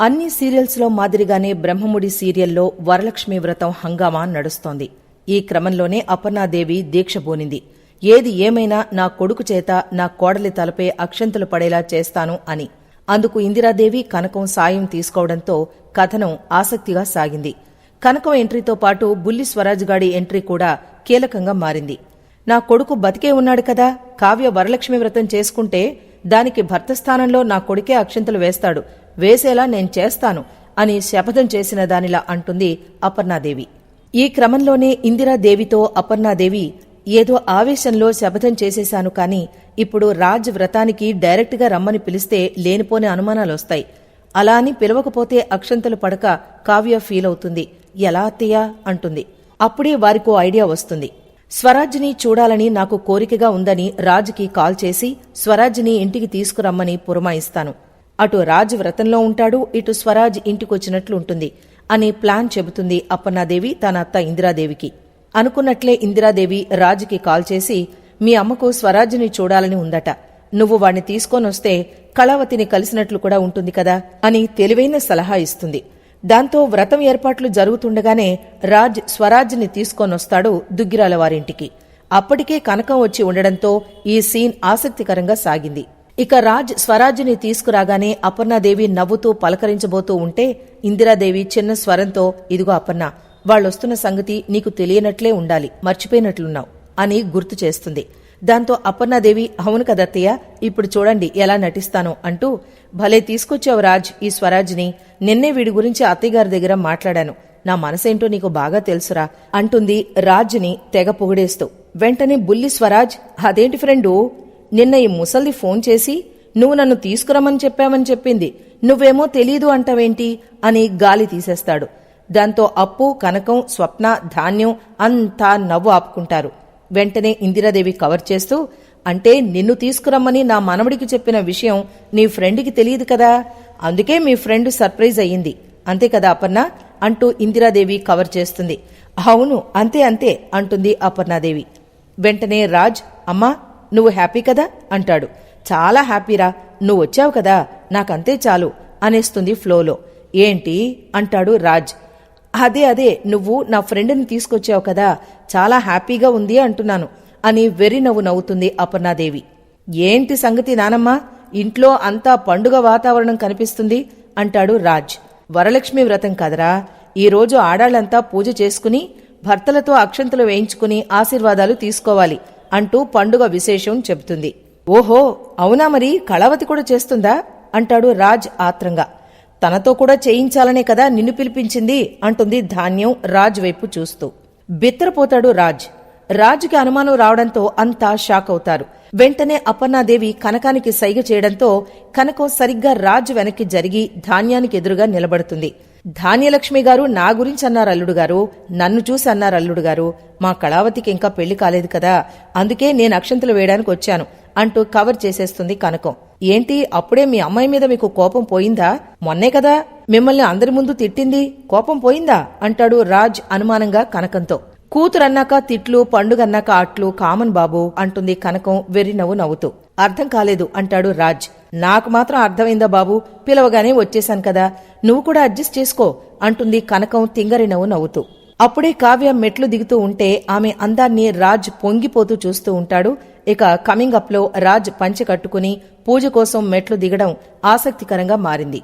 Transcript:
అన్ని సీరియల్స్లో మాదిరిగానే బ్రహ్మముడి సీరియల్లో వరలక్ష్మి వ్రతం హంగామా నడుస్తోంది. ఈ క్రమంలోనే అపర్ణాదేవి దీక్ష బోనింది. ఏది ఏమైనా నా కొడుకు చేత నా కోడలి తలపై అక్షంతలు పడేలా చేస్తాను అని. అందుకు ఇందిరాదేవి కనకం సాయం తీసుకోవడంతో కథనం ఆసక్తిగా సాగింది. కనకం ఎంట్రీతో పాటు బుల్లి స్వరాజ్ గాడి ఎంట్రీ కూడా కీలకంగా మారింది. నా కొడుకు బతికే ఉన్నాడు కదా కావ్య వరలక్ష్మి వ్రతం చేసుకుంటే దానికి భర్త స్థానంలో నా కొడుకే అక్షంతలు వేస్తాడు. వేసేలా నేను చేస్తాను అని శపథం చేసిన దానిలా అంటుంది అపర్ణాదేవి. ఈ క్రమంలోనే ఇందిరాదేవితో అపర్ణాదేవి ఏదో ఆవేశంలో శపథం చేసేశాను కాని ఇప్పుడు రాజ్ వ్రతానికి డైరెక్ట్గా రమ్మని పిలిస్తే లేనిపోని అనుమానాలొస్తాయి. అలా అని పిలవకపోతే అక్షంతలు పడక కావ్య ఫీల్ అవుతుంది ఎలా అత్తయ్యా? అంటుంది. అప్పుడే వారికో ఐడియా వస్తుంది. స్వరాజ్ని చూడాలని నాకు కోరికగా ఉందని రాజ్కి కాల్ చేసి స్వరాజ్ని ఇంటికి తీసుకురమ్మని పురమాయిస్తాను. అటు రాజ్ వ్రతంలో ఉంటాడు ఇటు స్వరాజ్ ఇంటికొచ్చినట్లు ఉంటుంది అని ప్లాన్ చెబుతుంది అప్పన్నాదేవి తన అత్త ఇందిరాదేవికి. అనుకున్నట్లే ఇందిరాదేవి రాజుకి కాల్ చేసి మీ అమ్మకు స్వరాజ్ని చూడాలని ఉందట. నువ్వు వాణ్ణి తీసుకొనొస్తే కళావతిని కలిసినట్లు కూడా ఉంటుంది కదా అని తెలివైన సలహా ఇస్తుంది. దాంతో వ్రతం ఏర్పాట్లు జరుగుతుండగానే రాజ్ స్వరాజ్ని తీసుకొనొస్తాడు దుగ్గిరాల వారింటికి. అప్పటికే కనకం వచ్చి ఉండడంతో ఈ సీన్ ఆసక్తికరంగా సాగింది. ఇక రాజ్ స్వరాజ్ని తీసుకురాగానే అపర్ణాదేవి నవ్వుతూ పలకరించబోతూ ఉంటే ఇందిరాదేవి చిన్న స్వరంతో ఇదిగో అపర్ణ వాళ్ళొస్తున్న సంగతి నీకు తెలియనట్లే ఉండాలి మర్చిపోయినట్లున్నావు అని గుర్తు చేస్తుంది. దాంతో అపర్ణాదేవి అవును కదత్తయ్య ఇప్పుడు చూడండి ఎలా నటిస్తానో అంటూ భలే తీసుకొచ్చావు రాజ్ ఈ స్వరాజ్ని నిన్నే వీడి గురించి అత్తయ్యగారి దగ్గర మాట్లాడాను నా మనసేంటో నీకు బాగా తెలుసురా అంటుంది రాజ్ని తెగ పొగిడేస్తూ. వెంటనే బుల్లి స్వరాజ్ అదేంటి ఫ్రెండు నిన్న ఈ ముసల్ది ఫోన్ చేసి నువ్వు నన్ను తీసుకురమ్మని చెప్పావని చెప్పింది. నువ్వేమో తెలీదు అంటావేంటి? అని గాలి తీసేస్తాడు. దాంతో అప్పు కనకం స్వప్న ధాన్యం అంతా నవ్వు ఆపుకుంటారు. వెంటనే ఇందిరాదేవి కవర్ చేస్తూ అంటే నిన్ను తీసుకురమ్మని నా మనవడికి చెప్పిన విషయం నీ ఫ్రెండ్కి తెలియదు కదా? అందుకే మీ ఫ్రెండ్ సర్ప్రైజ్ అయ్యింది. అంతే కదా అపర్ణ? అంటూ ఇందిరాదేవి కవర్ చేస్తుంది. అవును అంతే అంతే అంటుంది అపర్ణాదేవి. వెంటనే రాజ్ అమ్మా నువ్వు హ్యాపీ కదా? అంటాడు. చాలా హ్యాపీరా. నువ్వు వచ్చావు కదా? నాకంతే చాలు అనేస్తుంది ఫ్లోలో. ఏంటి? అంటాడు రాజ్. అదే అదే. నువ్వు నా ఫ్రెండ్ని తీసుకొచ్చావు కదా? చాలా హ్యాపీగా ఉంది అంటున్నాను అని వెర్రి నవ్వు నవ్వుతుంది అపర్ణాదేవి. ఏంటి సంగతి నానమ్మా? ఇంట్లో అంతా పండుగ వాతావరణం కనిపిస్తుంది అంటాడు రాజ్. వరలక్ష్మి వ్రతం కదరా. ఈరోజు ఆడాళ్ళంతా పూజ చేసుకుని భర్తలతో అక్షంతలు వేయించుకుని ఆశీర్వాదాలు తీసుకోవాలి. అంటూ పండుగ విశేషం చెబుతుంది. ఓహో అవునా మరి? కళావతి కూడా చేస్తుందా? అంటాడు రాజ్ ఆత్రంగా. తనతో కూడా చేయించాలనే కదా నిన్ను పిలిపించింది? అంటుంది ధాన్యం రాజ్ వైపు చూస్తూ. బిత్తరపోతాడు రాజ్. రాజుకి అనుమానం రావడంతో అంతా షాక్ అవుతారు. వెంటనే అపర్ణాదేవి కనకానికి సైగ చేయడంతో కనకం సరిగ్గా రాజు వెనక్కి జరిగి ధాన్యానికి ఎదురుగా నిలబడుతుంది. ధాన్యలక్ష్మి గారు నా గురించి అన్నారు అల్లుడు గారు. నన్ను చూసి అన్నారు అల్లుడు గారు. మా కళావతికి ఇంకా పెళ్ళి కాలేదు కదా. అందుకే నేను అక్షంతలు వేయడానికి వచ్చాను. అంటూ కవర్ చేసేస్తుంది కనకం. ఏంటి అప్పుడే మీ అమ్మాయి మీద మీకు కోపం పోయిందా? మొన్నే కదా మిమ్మల్ని అందరి ముందు తిట్టింది. కోపం పోయిందా? అంటాడు రాజ్ అనుమానంగా కనకంతో. కూతురన్నాక తిట్లు పండుగన్నాక అట్లు కామన్ బాబు అంటుంది కనకం వెర్రినవ్వు నవ్వుతూ. అర్థం కాలేదు అంటాడు రాజ్. నాకు మాత్రం అర్థమైందా బాబు? పిలవగానే వచ్చేశాను కదా. నువ్వు కూడా అడ్జస్ట్ చేసుకో అంటుంది కనకం తింగరినవ్వు నవ్వుతూ. అప్పుడే కావ్య మెట్లు దిగుతూ ఉంటే ఆమె అందాన్ని రాజ్ పొంగిపోతూ చూస్తూ ఉంటాడు. ఇక కమింగ్ అప్లో రాజ్ పంచె కట్టుకుని పూజ కోసం మెట్లు దిగడం ఆసక్తికరంగా మారింది.